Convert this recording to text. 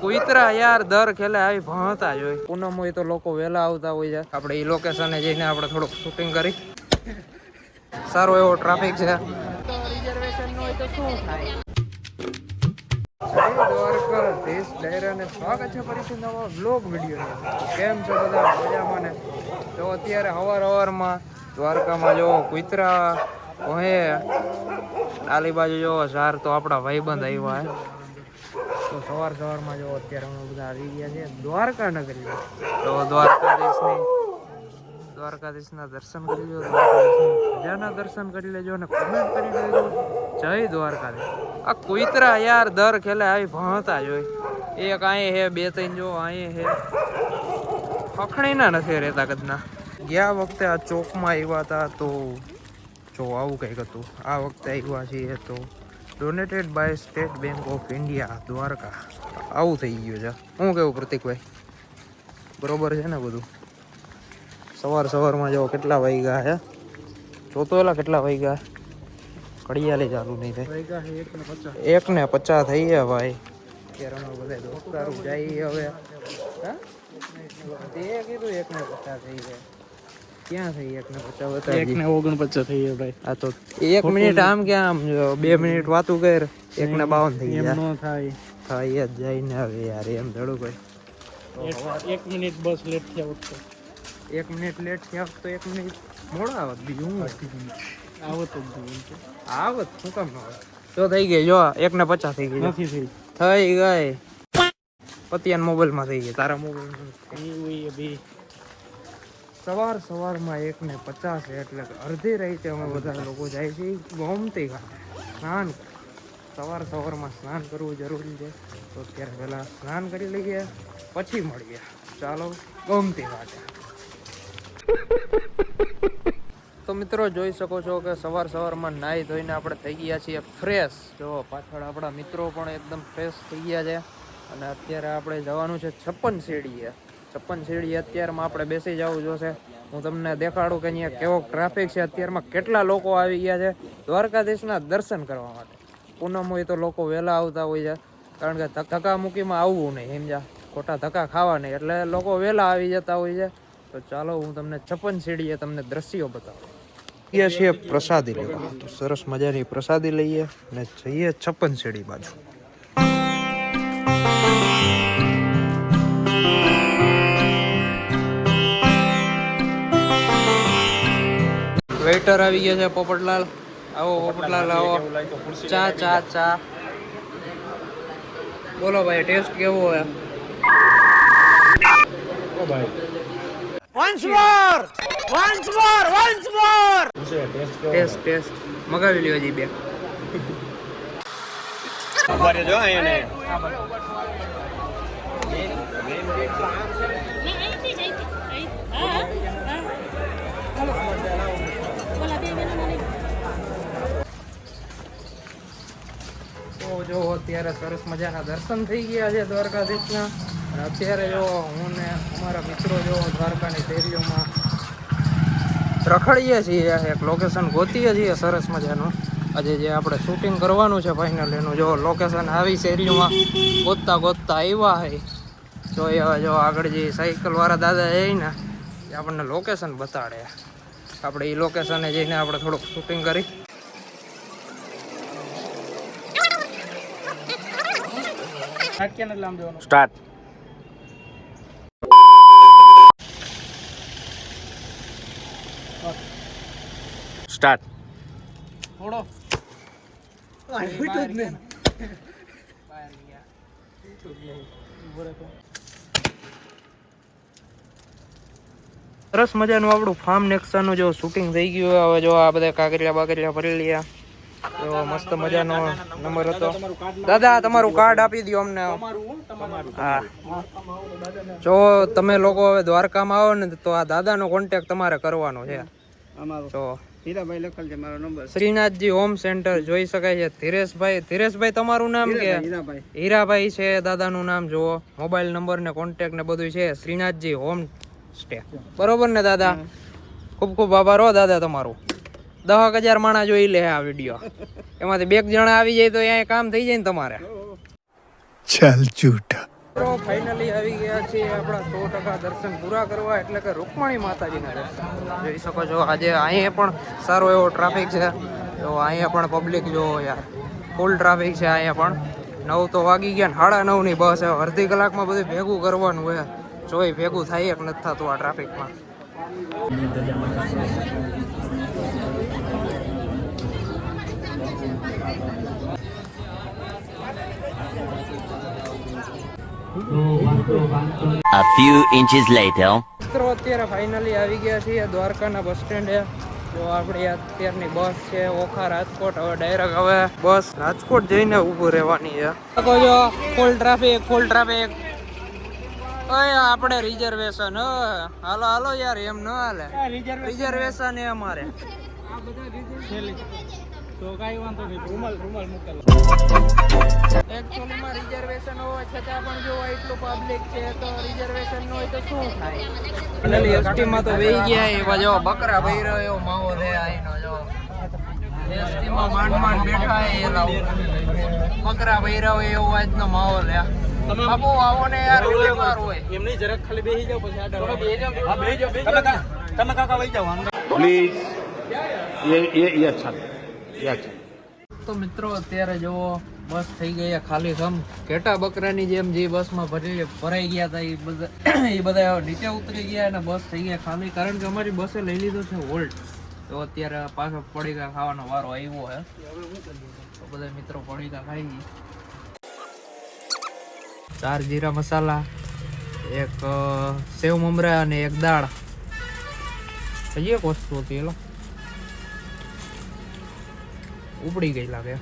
કુતરા યાર, દર ખેલે આવી ભણતા જ હોય. પૂનમ હોય તો લોકો વહેલા આવતા હોય છે. આપણે એ લોકેશને જઈને આપણે થોડુંક શૂટિંગ કરી. સારો એવો ટ્રાફિક છે. કેમ છો બધા? મજામાં ને? તો અત્યારે હવાર હવારમાં દ્વારકામાં જો કુતરા ઓહે આલી બાજુ જો સાર તો આપણા ભાઈબંધ આવ્યા તો સવાર સવારમાં જો અત્યારે અમે બધા આવી ગયા છે દ્વારકા નગરી તો દ્વારકાધીશની દ્વારકાધીશના દર્શન કરી લો મજાના દર્શન કરી લેજો અને કોમેન્ટ કરી લેજો જય દ્વારકાધીશ. આ કુતરા યાર દર ખેલે આવી ભણતા જ હોય. એક અહીં હે, બે ત્રણ જો અહીં હે. અખણીના નથી રહેતા કદના. ગયા વખતે આ ચોકમાં આવ્યા હતા તો જો આવું કંઈક હતું. આ વખતે આવ્યા છીએ તો donated by State Bank of India Dwarka. આવું થઈ ગયું છે. શું કેવું પ્રતિકભાઈ બરોબર છે ને બધું? સવાર સવારમાં જો કેટલા વાગ્યા છે જોતો એલા કેટલા વાગ્યા ઘડિયાળે ચાલુ નહીં થાય. એક ને પચાસ. થઈ ગયા ભાઈ. અત્યારે બધા દોસ્તારો જઈએ હવે. હા? તે કીધું એક ને પચાસ થઈ ગયા ક્યાં થઈ એક ને પચાસ. ઓગણપચાસ થઈ ગયા ભાઈ. આ તો એક મિનિટ આમ કે આમ જો બે મિનિટ વાતું કર એક ને બાવન થઈ ગયા. નો થાય. યાર એમ ભાઈ એક- મિનિટ બસ લેટ થયા વખતે. એક મિનિટ લેટ થયા તો એક મિનિટ મોડા આવત બીજું હું? આવત જ આવત? શું કામ જો થઈ ગઈ જો એક ને પચાસ થઈ ગઈ. નથી થઈ. થઈ ગઈ. પતિયાન મોબાઈલમાં થઈ ગઈ તારા મોબાઈલ સવાર સવારમાં એકને પચાસ એટલે અડધી રાતે અમે બધા લોકો જાય છે. ગોમતી ઘાટે સ્નાન સવાર સવારમાં સ્નાન કરવું જરૂરી છે. તો અત્યારે પહેલાં સ્નાન કરી લઈએ, પછી મળીએ. ચાલો, ગોમતી ઘાટે તો મિત્રો જોઈ શકો છો કે સવાર સવારમાં નાહી ધોઈને આપણે થઈ ગયા છીએ ફ્રેશ જો પાછળ આપણા મિત્રો પણ એકદમ ફ્રેશ થઈ ગયા છે. અને અત્યારે આપણે જવાનું છે છપ્પન શેરીએ. છપ્પન સીડી અત્યારમાં આપણે બેસી જવું જોશે. હું તમને દેખાડું કે અહીંયા કેવો ટ્રાફિક છે. અત્યારમાં કેટલા લોકો આવી ગયા છે દ્વારકાધીશના દર્શન કરવા માટે. પૂનમ હોય તો લોકો વહેલા આવતા હોય છે. કારણ કે ધક- ધક્કા મૂકીમાં આવવું નહીં હિમજા ખોટા ધક્કા ખાવા નહીં. એટલે લોકો વહેલા આવી જતા હોય છે. તો ચાલો હું તમને છપ્પન સીડીએ તમને દ્રશ્યો બતાવું. છીએ પ્રસાદી લેવા. તો સરસ મજાની પ્રસાદી લઈએ અને જઈએ છપ્પન સીડી બાજુ. વેઇટર આવી ગયા છે પોપટલાલ આવો પોપટલાલ આવો ચા ચા ચા બોલો ભાઈ ટેસ્ટ કેવો હોય ટેસ્ટ ટેસ્ટ મગાવી લ્યો હજી બે તો અત્યારે સરસ મજાના દર્શન થઈ ગયા છે દ્વારકાધીશના. અને અત્યારે જો હું ને અમારા મિત્રો જો દ્વારકાની શેરીઓમાં રખડીએ છીએ એક લોકેશન ગોતીએ છીએ સરસ મજાનું. આજે જે આપણે શૂટિંગ કરવાનું છે ફાઇનલ એનું, જો લોકેશન આવી શેરીઓમાં ગોતતા ગોતતા આવ્યા હોય તો એ હવે જો આગળ જે સાયકલવાળા દાદા એ ને આપણને લોકેશન બતાડે. આપણે એ લોકેશને જઈને આપણે થોડુંક શૂટિંગ કરી. નાખ્યા એટલે આમ જવાનું? સ્ટાર્ટ સ્ટાર્ટ થોડો. સરસ મજાનું આપણું ફાર્મ નેક્સાનું જો શૂટિંગ થઈ ગયું હવે જો આ બધા કાગરિયા બાગરિયા ભરી લ્યા જો મસ્ત મજાનો નંબર હતો. દાદા તમારું કાર્ડ આપી દો અમને. હા. જો તમે લોકો હવે દ્વારકામાં આવો ને તો આ દાદાનો કોન્ટેક્ટ તમારે કરવાનો છે. શ્રીનાથજી હોમ સેન્ટર જોઈ શકાય છે. ધીરેશભાઈ ધીરેશભાઈ તમારું નામ કે? હીરાભાઈ હીરાભાઈ. છે દાદાનું નામ જુઓ મોબાઈલ નંબર ને કોન્ટેક્ટ ને બધું છે. શ્રીનાથજી હોમ સ્ટે બરોબર ને દાદા? ખૂબ ખૂબ આભાર હો દાદા તમારું. દહક હજાર માણસ જોઈ લે આ વીડિયો એમાંથી બે જણા આવી જાય તો અહીંયા કામ થઈ જાય ને તમારે. ચાલ ચૂટા ફાઇનલી આવી ગયા છે આપણા સો ટકા દર્શન પૂરા કરવા એટલે કે રૂકમણી માતાજીના દર્શન. જોઈ શકો છો આજે અહીંયા પણ સારો એવો ટ્રાફિક છે. તો અહીંયા પણ પબ્લિક જો યાર ફૂલ ટ્રાફિક છે અહીંયા પણ. નવ તો વાગી ગયા ને સાડા નવની બસ અડધી કલાકમાં બધું ભેગું કરવાનું હોય જોઈ ભેગું થાય એક નથી થતું આ ટ્રાફિકમાં A few inches later. મિત્રો અત્યારે ફાઇનલી આવી ગયા છીએ દ્વારકાના બસ સ્ટેન્ડે જો આપણી અત્યારની બસ છે ઓખા રાજકોટ. હવે ડાયરેક્ટ હવે બસ રાજકોટ જઈને ઊભું રહેવાની છે. શકો જો ફૂલ ટ્રાફિક ફૂલ ટ્રાફિક ઓય આપણે રિઝર્વેશન હાલો હાલો યાર એમ ન હાલે. રિઝર્વેશન એ અમારે. તો કાંઈ વાંધો નહીં રૂમાલ રૂમાલ મૂકેલો એકચ્યુઅલીમાં રિઝર્વેશન હોવા છતાં પણ જો એટલું પબ્લિક છે તો રિઝર્વેશન ન હોય તો શું થાય ફાઇનલી એસટી માં તો વહી ગયા એવા જો બકરા ભઈ રહ્યો એવો માહોલ હે આઈનો જો એસટી માં માંડ માંડ બેઠા હે એ લાવ બકરા ભઈ રહ્યો એવો આજનો માહોલ હે બાપુ આવો ને યાર ઉલેમાર હોય એમ નહીં જરાક ખાલી બેસી જાઓ પછી આગળ હા બેસી જાઓ તમે કાકા તમે કાકા વહી જાઓ અંદર प्लीज ये ये ये अच्छा ये अच्छा તો મિત્રો, અત્યારે જુઓ બસ થઈ ગયા ખાલી સમ. ઘેટા બકરાની જેમ જે બસમાં ભરી ભરાઈ ગયા હતા, એ બધા એ બધા નીચે ઉતરી ગયા અને બસ થઈ ગયા ખાલી. કારણ કે અમારી બસે લઈ લીધો છે હોલ્ટ તો અત્યારે પાછો પડીકા ખાવાનો વારો આવ્યો હે તો બધા મિત્રો પડીકા ખાઈ ગઈ. ચાર જીરા મસાલા, એક સેવ મમરા અને એક દાળ. હજી એક વસ્તુ હતી એલો ઉપડી ગઈ લાગે